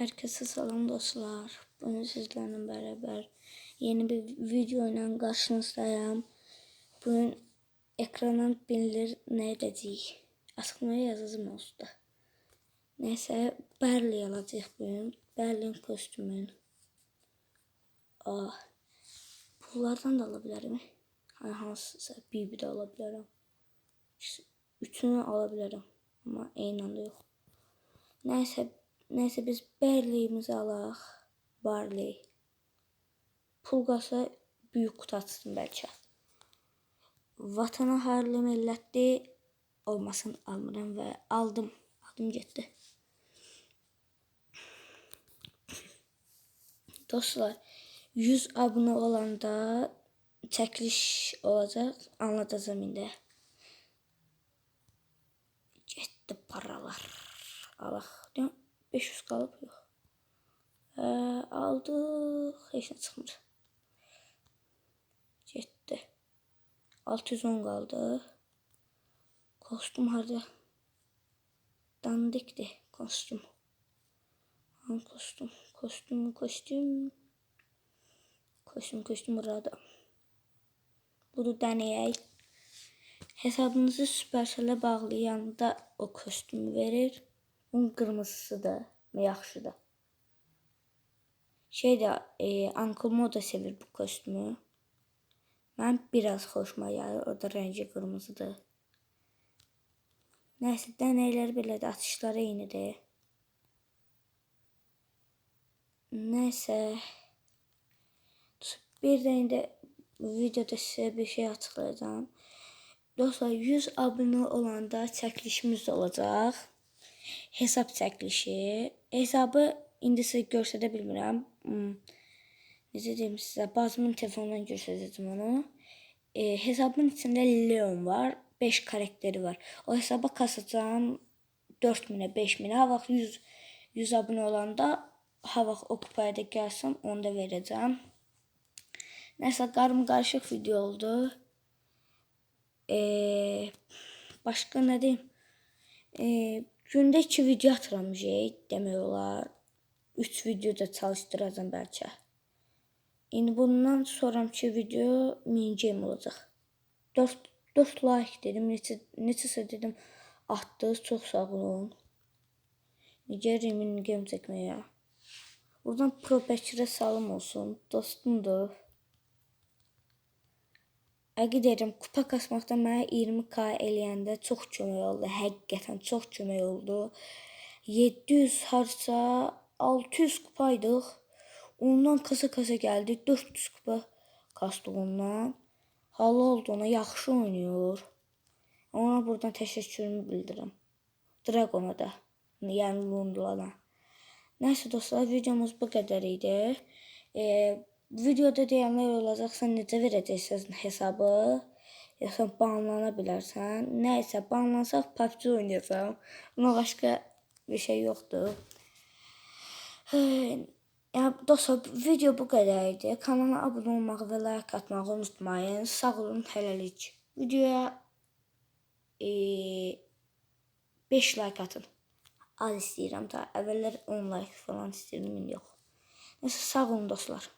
Herkese selam dostlar. Bugün sizlerle beraber yeni bir video ile karşınızdayım. Bugün ekrandan bilinir ne dedik. Açıklamaya yazılım olsun. Neyse Berli alacağıq bugün. Berlin kostümün. Ah. Bunlardan da alabilirim. Hani hansısa bir bir de alabilirim. Üçünü alabilirim. Ama aynı anda yok. Neyse Neyse biz Berliyimizi alaq. Barley. Pulqasa büyük qutu açsın bəlkə. Vatana harlı millətli olmasın almıram və aldım. Aldım getdi. Dostlar 100 abunə olanda çəkiliş olacaq. Anlatacağım indi. Getdi paralar. Allah. 500 kalıp yok. Ee, aldık. Hiç ne çıkmır. Gitti. 610 kaldı. Kostüm harda. Dandikti kostüm. Hangi kostüm? Kostüm, kostüm. Kostüm, kostüm burada. Bunu deneyək. Hesabınızı Supercell-ə bağlayanda o kostümü verir. Bunun kırmızısı da yaxşıdır. Şey de e, Uncle Mo da sevir bu kostümü. Ben biraz hoşuma gəlir. O da rengi kırmızıdır. Neyse deneyler belə də atışları eynidir. Neyse. Bir de indi videoda size bir şey açıklayacağım. Dostlar 100 abone olanda çəkilişimiz olacak hesab çəkilişi. Hesabı indi sizə göstərə bilmirəm. Hmm. Necə deyim sizə, bazımın telefonundan göstərəcəm onu. E, hesabın içində Leon var, 5 karakteri var. O hesaba kasacağım 4000-ə, 5000-ə. Ha vaxt 100 100 abunə olanda ha vaxt o kupaya da gəlsəm, onu da verəcəm. Nəsə qarım qarışıq video oldu. Ee, başqa nə deyim? Ee, Gündə 2 video atıram şey demək olar. 3 video da çalışdıracağam bəlkə. İndi bundan sonraki video mini game olacaq. 4 4 like dedim, neçə neçəsə dedim atdınız. Çox sağ olun. Gəlin mini game çəkməyə. Buradan Pro Bəkirə salım olsun. Dostumdur. Əqid edirəm, kupa kasmaqda mənə 20k eləyəndə çox kömək oldu. Həqiqətən çox kömək oldu. 700 harca 600 kupaydıq. Ondan kasa-kasa gəldik. 400 kupa kastıq ondan. Hala oldu ona, yaxşı oynayır. Ona buradan təşəkkürümü bildirirəm. Dragona da, yəni Lundlana. Nəysə dostlar, videomuz bu qədər idi. Ee, Videoda deyənlər olacaqsa necə verəcəksən hesabı? Yoxsa banlana bilərsən. Nəysə banlansaq PUBG oynayacağam. Buna başqa bir şey yoxdur. Ya dostlar video bu qədər idi. Kanala abunə olmağı və like atmağı unutmayın. Sağ olun, hələlik. Videoya e, 5 like atın. Az istəyirəm da. Əvvəllər 10 like falan istəyirdim, indi yox. Nəysə sağ olun dostlar.